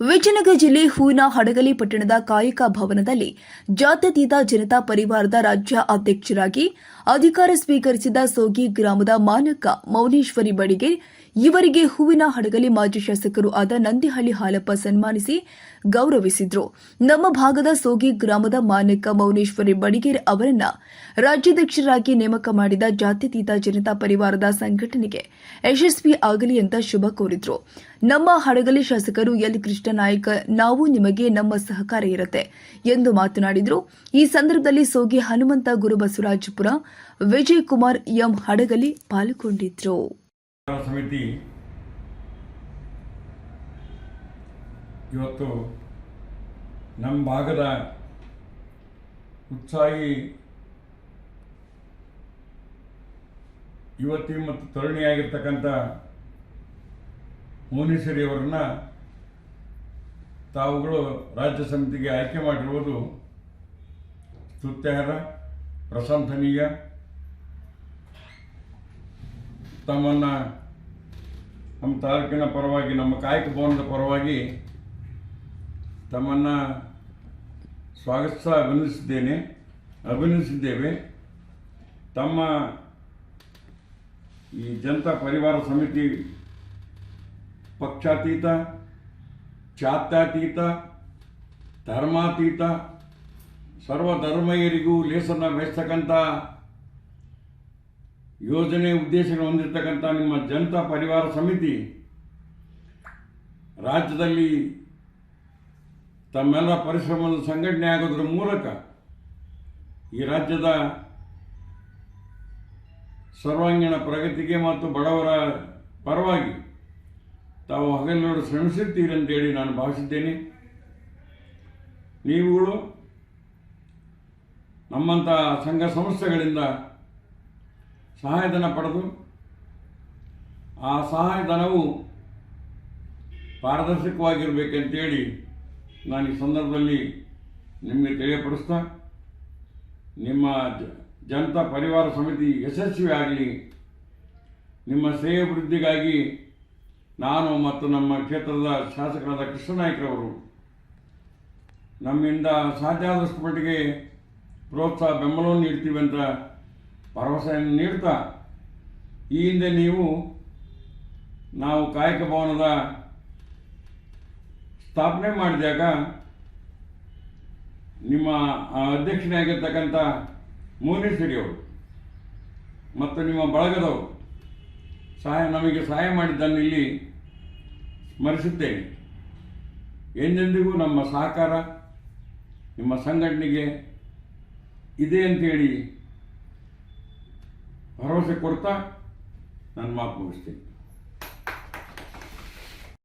ವಿಜಯನಗರ ಜಿಲ್ಲೆ ಹೂವಿನ ಹಡಗಲಿ ಪಟ್ಟಣದ ಕಾಯಕ ಭವನದಲ್ಲಿ ಜಾತ್ಯತೀತ ಜನತಾ ಪರಿವಾರದ ರಾಜ್ಯ ಅಧ್ಯಕ್ಷರಾಗಿ ಅಧಿಕಾರ ಸ್ವೀಕರಿಸಿದ ಸೋಗಿ ಗ್ರಾಮದ ಮಾನಕ ಮೌನೇಶ್ವರಿ ಬಡಿಗೆ ಇವರಿಗೆ ಹೂವಿನ ಹಡಗಲಿ ಮಾಜಿ ಶಾಸಕರು ಆದ ನಂದಿಹಳ್ಳಿ ಹಾಲಪ್ಪ ಸನ್ಮಾನಿಸಿ ಗೌರವಿಸಿದ್ರು. ನಮ್ಮ ಭಾಗದ ಸೋಗಿ ಗ್ರಾಮದ ಮಾನಕ ಮೌನೇಶ್ವರಿ ಬಡಿಗೇರ್ ಅವರನ್ನ ರಾಜ್ಯಾಧ್ಯಕ್ಷರಾಗಿ ನೇಮಕ ಮಾಡಿದ ಜಾತ್ಯತೀತ ಜನತಾ ಪರಿವಾರದ ಸಂಘಟನೆಗೆ ಯಶಸ್ವಿ ಆಗಲಿ ಅಂತ ಶುಭ ಕೋರಿದ್ರು. ನಮ್ಮ ಹಡಗಲಿ ಶಾಸಕರು ಎಲ್ ಕೃಷ್ಣನಾಯಕ, ನಾವು ನಿಮಗೆ ನಮ್ಮ ಸಹಕಾರ ಇರುತ್ತೆ ಎಂದು ಮಾತನಾಡಿದರು. ಈ ಸಂದರ್ಭದಲ್ಲಿ ಸೋಗಿ ಹನುಮಂತ ಗುರುಬಸವರಾಜಪುರ ವಿಜಯ್ ಕುಮಾರ್ ಎಂ ಹಡಗಲಿ ಪಾಲ್ಗೊಂಡಿದ್ರು. ಸಮಿತಿ ಇವತ್ತು ನಮ್ಮ ಭಾಗದ ಉತ್ಸಾಹಿ ಯುವತಿ ಮತ್ತು ತರುಣಿಯಾಗಿರ್ತಕ್ಕಂಥ ಅವರನ್ನ ತಾವುಗಳು ರಾಜ್ಯ ಸಮಿತಿಗೆ ಆಯ್ಕೆ ಮಾಡಿರುವುದು ಸ್ತುತ್ಯಾರ್ಹ, ಪ್ರಶಂಸನೀಯ. ತಮ್ಮನ್ನು ನಮ್ಮ ತಾಲೂಕಿನ ಪರವಾಗಿ, ನಮ್ಮ ಕಾಯಕ ಭವನದ ಪರವಾಗಿ ತಮ್ಮನ್ನು ಸ್ವಾಗತಿಸ ಅಭಿನಂದಿಸಿದ್ದೇನೆ. ಅಭಿನಂದಿಸಿದ್ದೇವೆ. ತಮ್ಮ ಈ ಜನತಾ ಪರಿವಾರ ಸಮಿತಿ ಪಕ್ಷಾತೀತ ಜಾತ್ಯಾತೀತ ಧರ್ಮಾತೀತ, ಸರ್ವಧರ್ಮೀಯರಿಗೂ ಲೇಸನ್ನು ಬಯಸ್ತಕ್ಕಂಥ ಯೋಜನೆ ಉದ್ದೇಶಗಳು ಹೊಂದಿರತಕ್ಕಂಥ ನಿಮ್ಮ ಜನತಾ ಪರಿವಾರ ಸಮಿತಿ, ರಾಜ್ಯದಲ್ಲಿ ತಮ್ಮೆಲ್ಲ ಪರಿಶ್ರಮದ ಸಂಘಟನೆ ಆಗೋದ್ರ ಮೂಲಕ ಈ ರಾಜ್ಯದ ಸರ್ವಾಂಗೀಣ ಪ್ರಗತಿಗೆ ಮತ್ತು ಬಡವರ ಪರವಾಗಿ ತಾವು ಹಗಲಿನೋಡು ಶ್ರಮಿಸುತ್ತೀರಿ ಅಂತೇಳಿ ನಾನು ಭಾವಿಸಿದ್ದೇನೆ. ನೀವುಗಳು ನಮ್ಮಂಥ ಸಂಘ ಸಂಸ್ಥೆಗಳಿಂದ ಸಹಾಯಧನ ಪಡೆದು ಆ ಸಹಾಯಧನವು ಪಾರದರ್ಶಕವಾಗಿರಬೇಕಂತೇಳಿ ನಾನು ಈ ಸಂದರ್ಭದಲ್ಲಿ ನಿಮಗೆ ತಿಳಿಯಪಡಿಸ್ತಾ, ನಿಮ್ಮ ಜನತಾ ಪರಿವಾರ ಸಮಿತಿ ಯಶಸ್ವಿ ಆಗಲಿ, ನಿಮ್ಮ ಶ್ರೇಯೋಭಿವೃದ್ಧಿಗಾಗಿ ನಾನು ಮತ್ತು ನಮ್ಮ ಕ್ಷೇತ್ರದ ಶಾಸಕರಾದ ಕೃಷ್ಣನಾಯ್ಕರವರು ನಮ್ಮಿಂದ ಸಾಧ್ಯ ಆದಷ್ಟು ಮಟ್ಟಿಗೆ ಪ್ರೋತ್ಸಾಹ ಬೆಂಬಲವನ್ನು ನೀಡ್ತೀವಿ ಅಂತ ಭರವಸೆಯನ್ನು ನೀಡ್ತಾ ಈ ಹಿಂದೆ ನೀವು ನಾವು ಕಾಯಕ ಭವನದ ಸ್ಥಾಪನೆ ಮಾಡಿದಾಗ ನಿಮ್ಮ ಅಧ್ಯಕ್ಷನಾಗಿರ್ತಕ್ಕಂಥ ಅವರು ಮತ್ತು ನಿಮ್ಮ ಬಳಗದವರು ಸಹಾಯ, ನಮಗೆ ಸಹಾಯ ಮಾಡಿದ್ದನ್ನು ಇಲ್ಲಿ ಸ್ಮರಿಸುತ್ತೇನೆ. ಎಂದೆಂದಿಗೂ ನಮ್ಮ ಸಹಕಾರ, ನಿಮ್ಮ ಸಂಘಟನೆಗೆ ಇದೆ ಅಂತೇಳಿ Грози корта, над мапності.